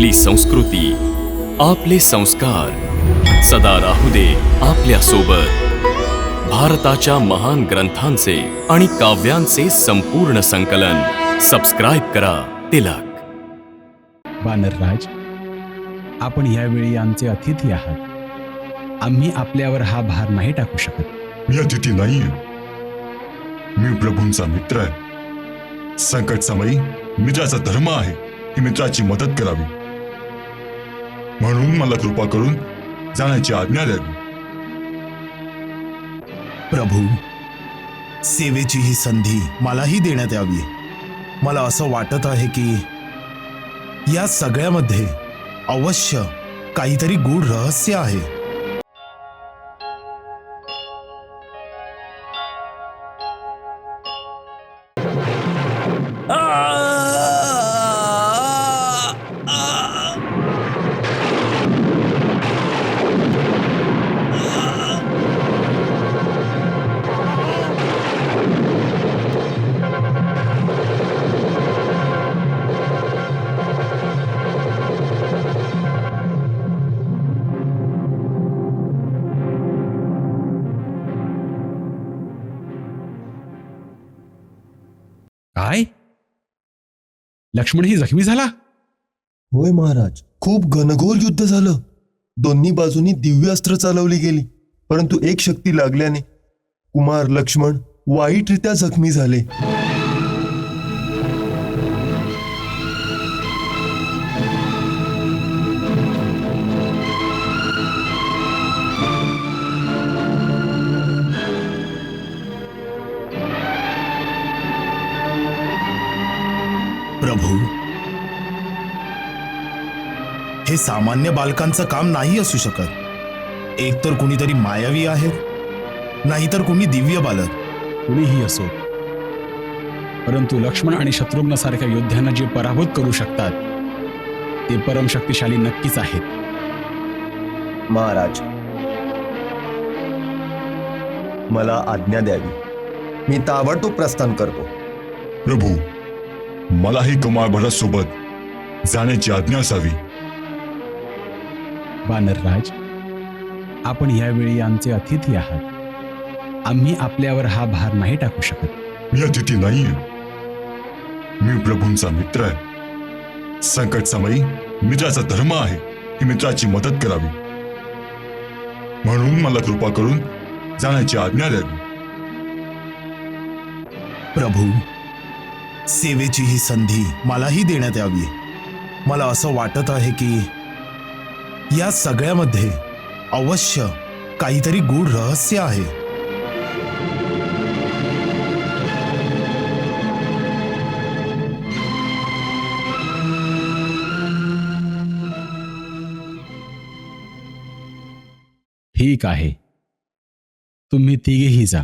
आपली संस्कृती आपले संस्कार. सदा राहू दे आपल्यासोबत भारताच्या महान ग्रंथांचे आणि काव्यांचे संपूर्ण संकलन. सबस्क्राईब करा तिलक. वानरराज आपण यावेळी आमचे अतिथी आहात. आम्ही आपल्यावर हा भार नाही टाकू शकत. मी अतिथी नाहीये. मी प्रभूंचा मित्र आहे. संकट समयी मित्राचा धर्म आहे. की मित्राची मदत करावी. म्हणून मला कृपा करून जाण्याची आज्ञा द्यावी प्रभू सेवेची ही संधी मलाही देण्यात यावी. मला असं वाटत आहे की या सगळ्यामध्ये अवश्य काहीतरी गूढ रहस्य आहे. काय? लक्ष्मणही जखमी झाला? होय महाराज खूप घनघोर युद्ध झालं. दोन्ही बाजूनी दिव्य अस्त्र चालवली गेली परंतु एक शक्ती लागल्याने कुमार लक्ष्मण वाईटरित्या जखमी झाले. प्रभू. हे सामान्य बालकांचं काम नाही असू शकत. एक तर कुणीतरी मायावी आहे नाहीतर कुणी दिव्य बालक. कुणीही असो. परंतु लक्ष्मण आणि शत्रुघ्न योद्ध्यांना जे पराभूत करू शकतात ते परमशक्तिशाली नक्कीच आहेत. महाराज मला आज्ञा द्यावी. मी ताबडतोब प्रस्थान करतो. प्रभू मलाही कुमार भरत सोबत जाण्याची आज्ञा असावी. वानरराज आपण यावेळी आमचे अतिथी आहात. आम्ही आपल्यावर हा भार नाही टाकू शकत. मी अतिथी नाहीये. मी प्रभूंचा मित्र आहे. संकट समयी मित्राचा धर्म आहे की मित्राची मदत करावी. म्हणून मला कृपा करून जाण्याची आज्ञा द्यावी. प्रभू सेवेची ही संधी मलाही देण्यात यावी. मला असं वाटत आहे की या सगळ्यामध्ये अवश्य काहीतरी गूढ रहस्य आहे. ठीक आहे. तुम्ही तिघेही जा.